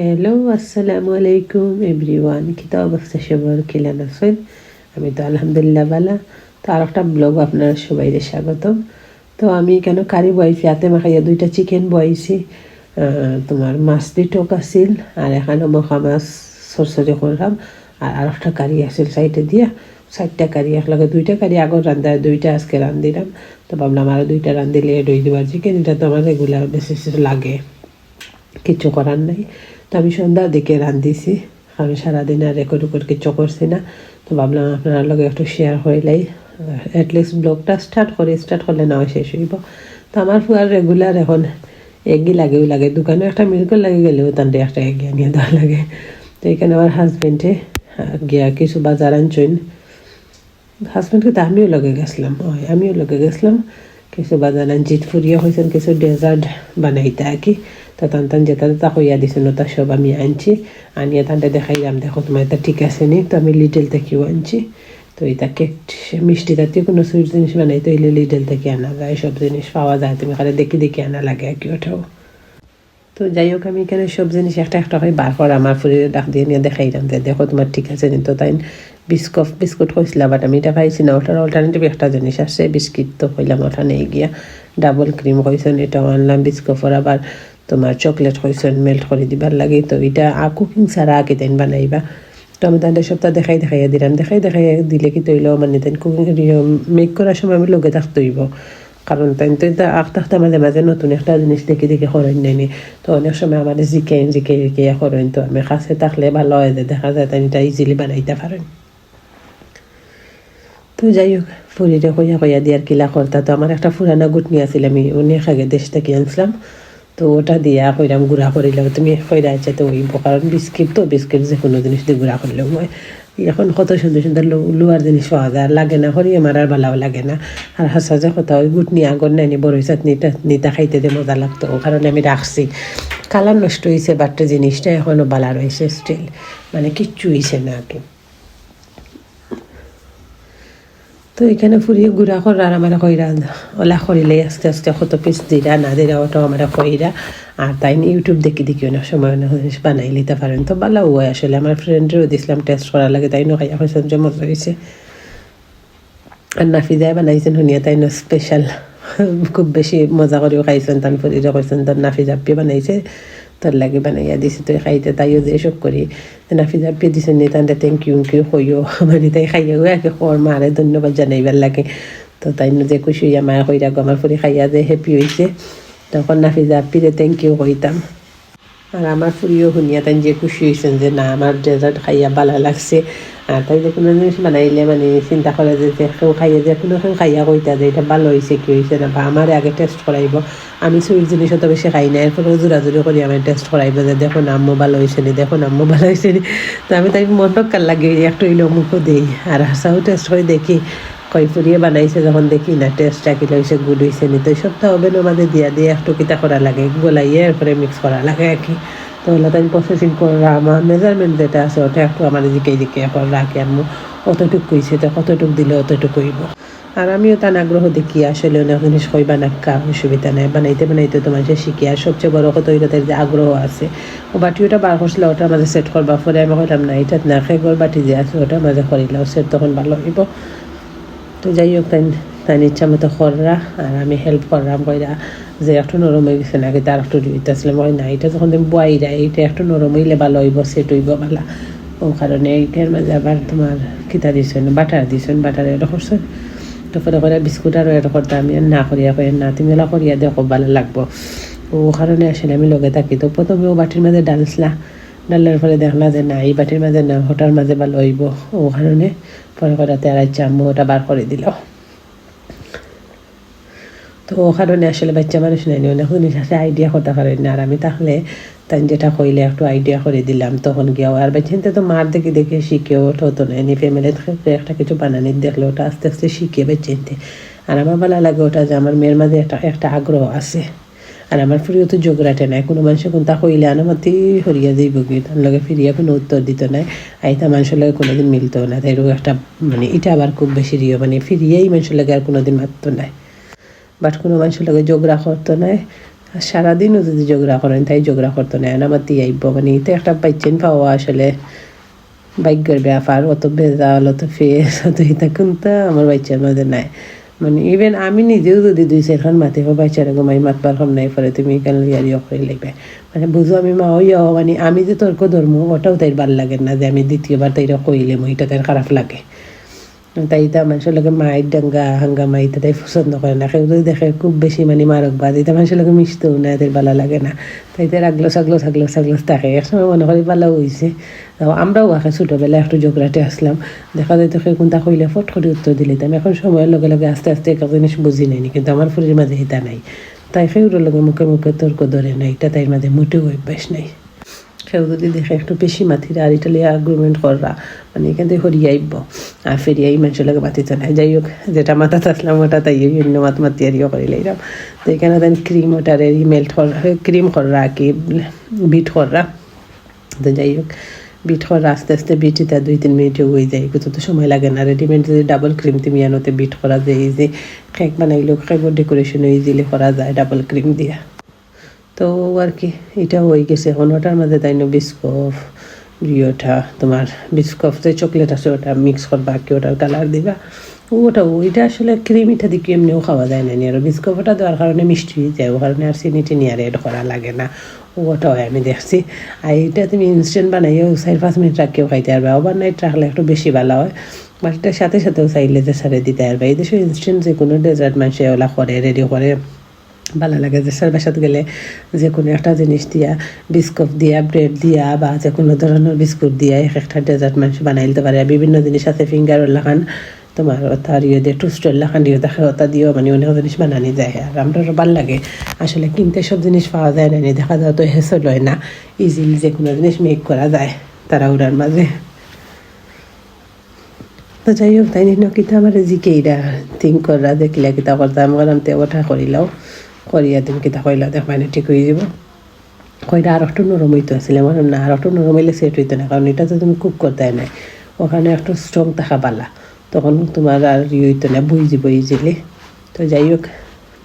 Hello আসসালামু আলাইকুম everyone কিতা অবস্থা সবার কিলান আছেন আমি তো আলহামদুলিল্লাহ বালা তো আর একটা ব্লগ আপনারা সবাই স্বাগতম। তো আমি কেন কারি বয়েছি হাতে মাখাইয়া দুইটা চিকেন বয়েছি তোমার মাছ টক আছিল, আর এখানে মখা মাছ সরসরি করলাম। আর আর একটা কারি আছিল সাইডে দিয়া। চারটা কারি, একলগে দুইটা কারি, আগর রান্ধা দুইটা, আজকে রান্ধিলাম। তো ভাবলাম আরও দুইটা রান্ধিলে দই দেবার চিকেন এটা তো আমার রেগুলার বেশি লাগে। কিছু করার নাই। তো আমি সন্ধ্যার দিকে রান্ধিছি। আমি সারাদিন আর রেকর্ড রেকর্ড কিছু করছি না। তো ভাবলাম আপনার লগে একটু শেয়ার হইলাই অ্যাটলিস্ট ব্লগটা স্টার্ট করে। স্টার্ট করলে না শেষ হইব। তো আমার ফুয়ার রেগুলার এখন এগি লাগেও লাগে। দোকানে একটা মিল্কর লাগে গেলেও তান্ডে একটা এগি আনিয়ে দেওয়া লাগে। তো এখানে আমার হাজবেন্ডে গিয়া কিছু বাজার আনছেন। হাজবেন্ডকে তো আমিও লগে গেছিলাম। হয় আমিও লগে গেছিলাম। কিছু বাজার আনছি ফুরিয়ে হয়েছেন কিছু ডেজার্ট বানাইতে কি তা তান তান যেটা তা কইয়া দিছিল তা সব আমি আনছি। আনিয়ে তানটা দেখাইলাম দেখো তোমার এটা ঠিক আছে নি? তো আমি লিটেল থেকেও আনছি। তো এটা কেক মিষ্টি জাতীয় কোনো সুইট জিনিস বানাইতে হইলে লিটেল থেকে আনা যায়, সব জিনিস পাওয়া যায়। তুমি খালি দেখি দেখি আনা লাগে আর কি ওঠাও তো যাই হোক, আমি এখানে সব জিনিস একটা একটা করে বার করে, আমার ফুরি ডাক দিয়ে নিয়ে দেখাইলাম যে দেখো তোমার ঠিক আছে নি? তো তাই বিস্কট, বিস্কুট হয়েছিল বাট আমি এটা পাইছি না। ওটার অল্টারনেটিভ একটা জিনিস আসছে বিস্কিট তো কইলাম ওটা নেই গিয়া। ডাবল ক্রিম কইছেন এটাও আনলাম বিস্কফর আবার তোমার চকলেট কইছেন মেল্ট করে দিবার লাগে। তো এটা আর কুকিং ছাড়া আগে তাই বানাইবা। তো আমি তাদের সপ্তাহ দেখাই, দেখাইয়া দিলাম। দেখাই, দেখাইয়া দিলে কি তৈল মানে তাই কুকিং মেক করার সময় আমি লগে থাকতে হইব কারণ তাই তো এটা আঁকতে আঁকতে মাঝে মাঝে নতুন একটা জিনিস দেখে দেখে করেন নেনি তো অনেক সময় আমাদের জিকেন জিকে জিকে করেন তো আমি কাছে থাকলে ভালো হয় দেখা যায় তাই এটা ইজিলি বানাইতে পারেন। তো যাই হোক ফুরিরে কইয়া কইয়া দিয়ার কিলা করতা তো আমার একটা ফুরানা গুটনি আছিল, আমি অনেক আগে দেশ থেকে আনছিলাম। তো ওটা দিয়া কইরাম গুড়া করিলে তুমি কইরা আছে তো ওই কারণ বিস্কিট তো, বিস্কিট যে কোনো জিনিস দিয়ে গুড়া করলেও মই এখন কত সুন্দর সুন্দর লোয়ার জিনিস পাওয়া যায় লাগে না, হরিয়ে মারার বেলাও লাগে না। আর হাসা যে কথা, ওই গুটনি আগর নাইনি বড় চাটনিটা নিতা খাইতে দিয়ে মজা লাগতো কারণে আমি রাখছি। কালার নষ্ট হয়েছে বাট্টা জিনিসটা এখনও বালা রয়েছে স্টিল মানে কিচ্ছু হয়েছে না আর কি। তো এখানে ফুরিয়ে গুড়া করার আমার কইরা ওলা করিলে আস্তে আস্তে কত পিস দিরা না দিরা ওটাও আমার কইরা আর তাই ইউটিউব দেখি দেখি অনেক সময় অনেক জিনিস বানাই নিতে পারেন। তো ভালো হয় আসলে আমার ফ্রেন্ডেরও দিছিলাম টেস্ট করার লাগে, তাই খাইয়া হয়েছেন যে মজা হয়েছে আর নাফিজায় বানাইছেন শুনিয়া তাই স্পেশাল খুব বেশি মজা করেও খাইছেন তান ফুরিরে কইছেন তার নাফিজাপ্পি বানাইছে। তোর লাগে বানাইয়া দিছে তুই খাইতে তাইও যে সব করি। নাফিজা পেয়ে দিছে, নি তান্ডে থ্যাংক ইউ কিউ হইও। মানে তাই খাইয়াও একে খর মারে ধন্যবাদ জানাইবার লাগে। তো তাই যে খুশি হইয়া মায়া হইরা গমার ফুরি খাইয়া যে হ্যাপি হয়েছে তখন নাফিজা পিরে থ্যাংক ইউ হইতাম আর আমার ফুরিও শুনিয়া তাই যে খুশি হয়েছেন যে না আমার ডেজার্ট খাইয়া ভালো লাগছে আর তাই যে কোনো জিনিস বানাইলে মানে চিন্তা করে যে কেউ খাইয়া যে কোনো কেউ খাইয়া কইতা যে এটা ভালো হয়েছে কি হয়েছে না বা আমার আগে টেস্ট করাইব আমি সুইট জিনিস অত বেশি খাই না এরপরে জোরাজুরি করি আমি টেস্ট করাইব যে দেখো আম্মু ভালো হয়েছে নি দেখো আম্মু ভালো হয়েছে নি তো আমি তাই মন কাল লাগে একটু ইলো মুখও দিই আর হাসাও টেস্ট করে দেখি কই ফুরিয়ে বানাইছে যখন দেখি না টেস্টটা কি হয়েছে গুড হয়েছে নি, তো সপ্তাহ হবে আমাদের দিয়া দিয়ে একটু কিতা করা লাগে, গোলাইয়ে এরপরে মিক্স করা লাগে আর কি তো ওগুলো তাই প্রসেসিং করা আমার মেজারমেন্ট যেটা আছে ওটা একটু আমার দিকে দিকে এখন রাখি আমি অতটুক কইছে তো কতটুক দিলে অতটুক কইব আর আমিও তার আগ্রহ দেখি আসলে অনেক জিনিস কইবা নাক্কা, অসুবিধা নেই, বানাইতে বানাইতে তো মানুষের শিখি আর সবচেয়ে বড় কথা ওইটা যে আগ্রহ আছে। ও বাটি ওটা বার করছিল ওটার মাঝে সেট করবা পরে আমি কইলাম না এটা না খেগর বাটি যে আছে ওটা মাঝে করিলাম সেট তখন ভালো হইব তো যাই হোক তাই তাই ইচ্ছা মতো কররা, আর আমি হেল্প করলাম কইরা যে একটু নরম হয়ে গেছে নাকি, তার একটু দিতেছিলাম ওই না এটা যখন তুমি বয়াইরা, এইটা একটু নরম হইলে ভালো হইব, সেট হইব ভালো ও কারণে এইটার মাঝে আবার তোমার কিতা দিছেন, বাটার দিছেন, বাটার এটা করছেন তারপরে করে বিস্কুট আরও এটা করতে আমি না করিয়া কই না, তুমি এলা করিয়া দেখো ভালো লাগবো। ও কারণে আসলে আমি লগে থাকি। তো প্রথমে ও বাটির মাঝে ডালছিলা ডালের পরে দেখলা যে না এই বাটির মাঝে না ওটার মাঝে ভালো হইব ও কারণে পরে করে তেরাই চাম্মু ওটা বার করে দিল। তো ও কারণে আসলে বাচ্চা মানুষ নাই অনেক জিনিস আছে আইডিয়া করতে পারেন না। আর আমি তাহলে তাই যেটা কইলে একটু আইডিয়া করে দিলাম। তখন গিয়েও আর বাচ্চাতে তো মার দেখে দেখে শিখেও হতো না এনে ফ্যামিলি থেকে একটা কিছু বানানি, দেখলে ওটা আস্তে আস্তে শিখে বাচ্চাতে আর আমার ভালো লাগে ওটা যে আমার মেয়ের মাঝে একটা একটা আগ্রহ আছে। আর আমার প্রিয় তো যোগরাটে নাই। কোনো মানুষের কোনটা কইলে আনামতি হরিয়া যাইব কি? তার লগে ফিরিয়া কোনো উত্তর দিত নাই। আইতা মানুষের লগে কোনোদিন মিলতো না। তাই একটা মানে এটা আবার খুব বেশি রিয়। মানে ফিরিয়েই মানুষের লগে আর কোনোদিন মারতো নাই। বাট কোনো মানুষের লগে যোগরা করতো নাই। সারাদিনও যদি ঝগড়া করেন, তাই ঝগড়া করতো না দিয়ে আইব। মানে তো একটা পাইছেন পাওয়া আসলে ভাগ্যের ব্যাপার। অত বেজাল, অত ফেস অত ইতা কিন্তু? আমার বাচ্চার মধ্যে নাই। মানে ইভেন আমি নিজেও যদি দুই চাৰিখন মাতি হো আৰু ঘুমাই মাতবার কম নাই, ফলে তুমি এখানে ইয়ারিও কৰি লাগবে মানে বুঝো আমি মাও ইয় মানে আমি যে তর্ক ধৰ্ম ওটাও তাইৰ ভালো লাগে না যে আমি দ্বিতীয়বার তাইরা কইলে ওইটা তাইৰ খারাপ লাগে। তাই তা মানুষের লোকে মায়ের ডাঙ্গা, হাঙ্গামা তাই পছন্দ করে না। কেউ যদি দেখে খুব বেশি মানে মারক বাদ। এটা মানুষের লোকে মিশতেও না, এদের ভালো লাগে না। তাই তাই রাগলো সাগলো থাকল সাগলো থাকে। একসময় মনে করি ভালো হয়েছে আমরাও আগে ছোটোবেলায় একটু জোগরাটে আসলাম। দেখা যায় তো কোনটা কইলে ফট করে উত্তর দিলিতাম এখন সময়ের লগে লগে আস্তে আস্তে এক জিনিস বুঝি নাইনি, কিন্তু আমার ফুরির মাঝে হিতা নাই। তাই সেগুলোর লগে মুখে মুখে তর্ক ধরে নাই। এটা তাই মাঝে মোটেও অভ্যাস নাই। কেউ যদি দেখে একটু বেশি মাথিরা আর এটা লিয়ে আগ্রুমেন্ট কররা। মানে এখান থেকে হরিয়ে আইব আর ফেরিয়ে এই মানুষের লাগে মাতিতে নাই যাই হোক যেটা মাথা থাকলাম ওটা তাই অন্য মাত মাতি আরিও করে লাইলাম তো এখানে দেন ক্রিম ওটার মেল্ট করা ক্রিম কররা কি বিট কররা তো যাই হোক বিট করা আস্তে আস্তে বিট এটা দুই তিন মিনিটে হয়ে যায় কিন্তু তো সময় লাগে না রেডিমেড যদি ডাবল ক্রিম তুমি আনোতে বিট করা যায় ইজি কেক বানাইলেও কেকের ডেকোরেশন ইজিলি করা যায় ডাবল ক্রিম দিয়া তো আর কি এটা হয়ে গেছে এখন ওটার মধ্যে তাই না বিস্কফ ইয়েটা, তোমার বিস্কফ যে চকলেট আছে, ওটা মিক্স করবা কি ওটার কালার দিবা। ওটা, ওইটা আসলে ক্রিমিটা দিকে এমনিও খাওয়া যায় না আর বিস্কফ ওটা দেওয়ার কারণে মিষ্টি যায় ও কারণে আর চিনি টিনি আর এড করা লাগে না। ওটা হয় আমি দেখছি। আর এটা তুমি ইনস্ট্যান্ট বানাইও চার পাঁচ মিনিট রাখিও খাইতে পারবে। ওভার নাইট রাখলে একটু বেশি ভালো হয়। বাট সাথে সাথেও চাইলে যে সারে দিতে পারবে। এই দেশে ইনস্ট্যান্ট যে কোনো ডেজার্ট মানুষে ওলা করে রেডি করে ভালো লাগে যে স্যার বাসাত গেলে যে কোনো একটা জিনিস দিয়া, বিস্কুট দিয়া ব্রেড দিয়া বা যে কোনো ধরনের বিস্কুট দিয়া, এক একটা ডেজার্ট মানুষ বানাই দিতে পারে বিভিন্ন জিনিস আছে ফিঙ্গার লাখান তোমার তার ইয়ে দিয়ে টুস্টের লাখান দিয়ে দেখে ওটা দিয়েও মানে অনেক জিনিস বানানি যায়। আর আমরা ভালো লাগে। আসলে কিনতে সব জিনিস পাওয়া যায় না, দেখা যায় তো হেসল হয় না। ইজিলি যে কোনো জিনিস মেক করা যায় তারা ওরার মাঝে। তো যাই হোক, তাই নিন কিতা আমার জিকে এইটা থিঙ্ক করা দেখিলে কিতা করতাম করলাম তে ওঠা করিলাও। করিয়া দিন কিতা কইলা দেখ মানে ঠিক হয়ে যাব। কইটা আর একটু নরম হইতে আসলে আমার না, আর একটু নরম হইলে সেট হইতো না, কারণ এটা তো তুমি কুক করতে নাই ওখানে একটু স্ট্রং থাকা পালা তখন তোমার আর ই হইতো না বই যাব ইজিলি তো যাই হোক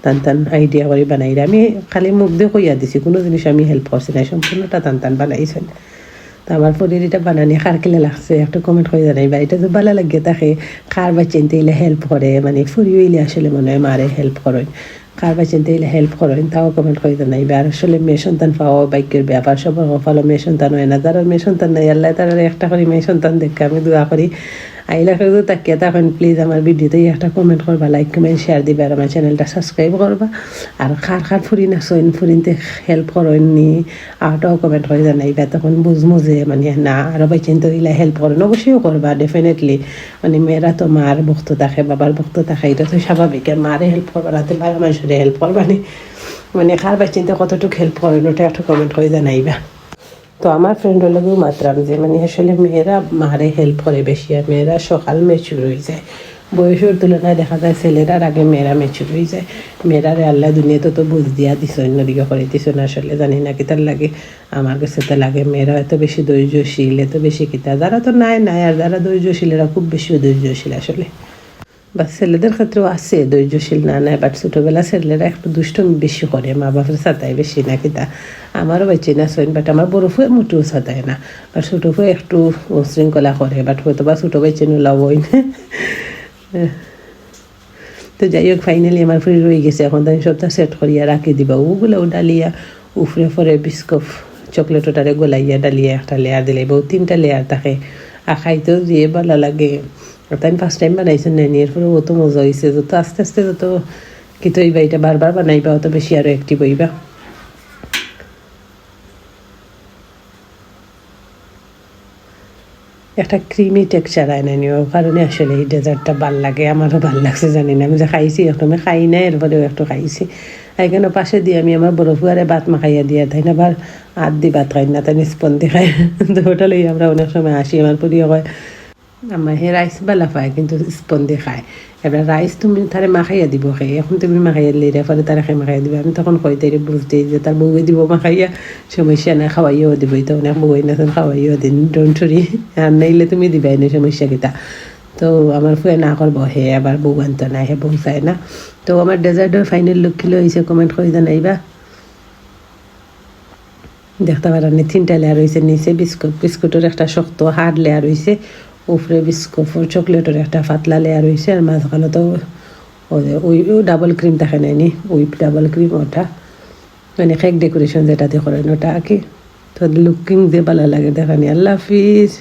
টান টান আইডিয়া করে বানাই আমি খালি মুখ দিয়ে কইয়া দিছি, কোনো জিনিস আমি হেল্প করছি না সম্পূর্ণটা টান টান বানাইছেন। তো আমার পরের এটা বানানি খার কেলে লাগছে, একটা কমেন্ট করে জানাইবা এটা তো ভালো লাগে তাকে খার বা চিনতে এলে হেল্প করে মানে ফুরি হইলে আসলে মনে হয় মারে হেল্প করেন। কার বা চিনতে এলে হেল্প করেন, তাও কমেন্ট করে নাই। আর আসলে মেয়ে সন্তান পাওয়া বাইকের ব্যাপার। সবার কপালো মেয়ে সন্তান হয় না। যারা মেয়ে সন্তান নাই, আল্লাহ তারা একটা করে মেয়ে সন্তান দেখে আমি দোয়া করি। আইলা করে তাকিয়ে তখন প্লিজ আমার ভিডিওতে একটা কমেন্ট করবা লাইক কমেন্ট শেয়ার দিবা আর আমার চ্যানেলটা সাবস্ক্রাইব করবা। আর খার খার ফুরি না সইন ফুরিনতে হেল্প করেননি আরটাও কমেন্ট করে জানাইবা, তখন বুঝমু যে মানে না আরও বাই চিন্তা দিলে হেল্প করেন, অবশ্যই করবা ডেফিনেটলি মানে মেয়েরা তো মার ভক্ত থাকে বাবার ভক্ত থাকে এটা তো স্বাভাবিক। মারে হেল্প করবা রাতে বাবা মানুষের হেল্প করবা নি। মানে খার বাই চিন্তা কতটুকু হেল্প করেন ওটা একটা কমেন্ট করে জানাইবা। তো আমার ফ্রেন্ডের লগেও মাত্রাম যে মানে আসলে মেয়েরা মারে হেল্প করে বেশি আর মেয়েরা সকাল মেচুর হয়ে যায়। বয়সের তুলনায় দেখা যায় ছেলেরার আগে মেয়েরা মেচুর হয়ে যায়। মেয়েরারে আল্লাহ দুনিয়াতে তো বুঝ দিয়া দিছ অন্যদিকে করে দিছ না আসলে জানি না কিতার লাগে আমার কাছে তো লাগে। মেয়েরা এত বেশি ধৈর্যশীল এত বেশি কিতা। যারা তো নাই নাই আর যারা ধৈর্যশীল এরা খুব বেশি ধৈর্যশীল আসলে। বা ছেলেদের ক্ষেত্রেও আছে, ধৈর্যশীল না নাই বাট ছোটোবেলা ছেলেরা একটু দুষ্টমি বেশি করে, মা বাপের সাতায় বেশি না কিতা। আমারও বাচ্চা না সইন বাট আমার বড় ফুয়ে মোটেও সাতায় না। বা ছোটো ফুয়ে একটু উশৃঙ্খলা করে বাট হয়তো বা ছোটো বাচ্চা নোলাও হই না। তো যাই হোক ফাইনালি আমার ফ্রি রয়ে গেছে, এখন তাই সবটা সেট করিয়া রাখি দিবা। ওগুলোও ডালিয়া, উফরে ফরে বিস্কফ চকলেট ওটারে গোলাইয়া ডালিয়া একটা লেয়ার দিলে তিনটা লেয়ার থাকে। আর খাইতেও দিয়ে ভালো লাগে। তাই ফার্স্ট টাইম বানাইছেন নানি এরপরে অত মজা হয়েছে যত আস্তে আস্তে যত কি কিন্তু এইবা এটা বারবার বানাইবা, অত বেশি আরও অ্যাক্টিভ হইবা। একটা ক্রিমি টেক্সচার আয় নাই ও কারণে আসলে এই ডেজার্টটা ভালো লাগে, আমারও ভালো লাগছে, জানি না। আমি যে খাইছি আমি খাই নাই এরপরেও একটু খাইছি। এখানে পাশে দিয়ে আমি আমার বড় ফুয়ারে ভাত মাখাইয়া দিয়া তাই না আবার আট দি ভাত খাই না তাই স্পন্দি খাই। তো ওটা লই আমরা অনেক সময় আসি, আমার পরিও হয়। আমার হে রাইস বেলা পায় কিন্তু স্পন্দি খায়। এবার রাইস তুমি তারে মাখাইয়া দিব খাই এখন তুমি মাখাইয়া লিরে পরে তারা খাই মাখাইয়া দিবে। আমি তখন কই তাই বুঝতে, যে তার বউয়ে দিব মাখাইয়া সমস্যা না খাওয়াইও দিব। তো অনেক বউয়ে না খাওয়াইও দিন ডোন্ট সরি আর নাইলে তুমি দিবাই না সমস্যা কিতা। তো আমার ফুয়ে না করব, হে। আবার বউ আনতো না, হে। বউ চায় না। তো আমার ডেজার্টের ফাইনাল লুক কিলো হয়েছে কমেন্ট করে জানাইবা। দেখতে পারেন তিনটা লেয়ার রয়েছে নিচে বিস্কুট বিস্কুটের একটা শক্ত হার্ড লেয়ার রয়েছে উপরে বিস্কুট চকলেটের একটা পাতলা লেয়ার হয়েছে আর মাঝখানে তো ওই ডাবল ক্রিম থাকে নাইনি ওই ডাবল ক্রিম ওটা। মানে কেক ডেকোরেশন যেটা দিয়ে করেন, ওটা কি তো লুকিং দিয়ে ভালো লাগে দেখানি আল্লাহ হাফিজ।